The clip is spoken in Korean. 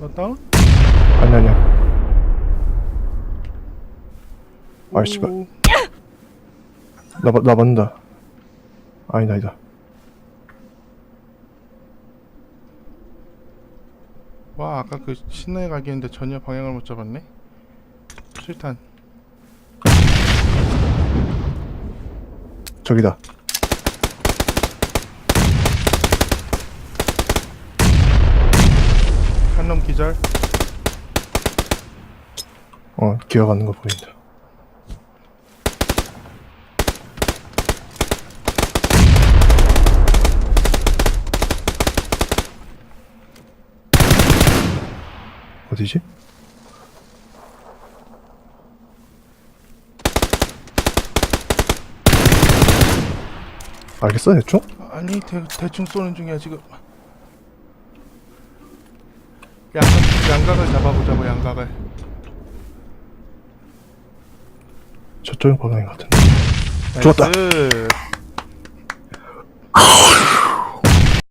너 다운? 아니 아니야. 아 씨발. 오, 나, 맞- 나 맞는다. 아니다 아니다. 와 아까 그 신나게 가기했는데 전혀 방향을 못 잡았네? 실탄. 저기다 놈 기절 어 기어가는 거 보인다 어디지? 알겠어 대충? 아니 대, 대충 쏘는 중이야 지금 양각, 양각을 잡아보자고 양각을 저쪽 방향인 것 같은데 좋았다. 나이스.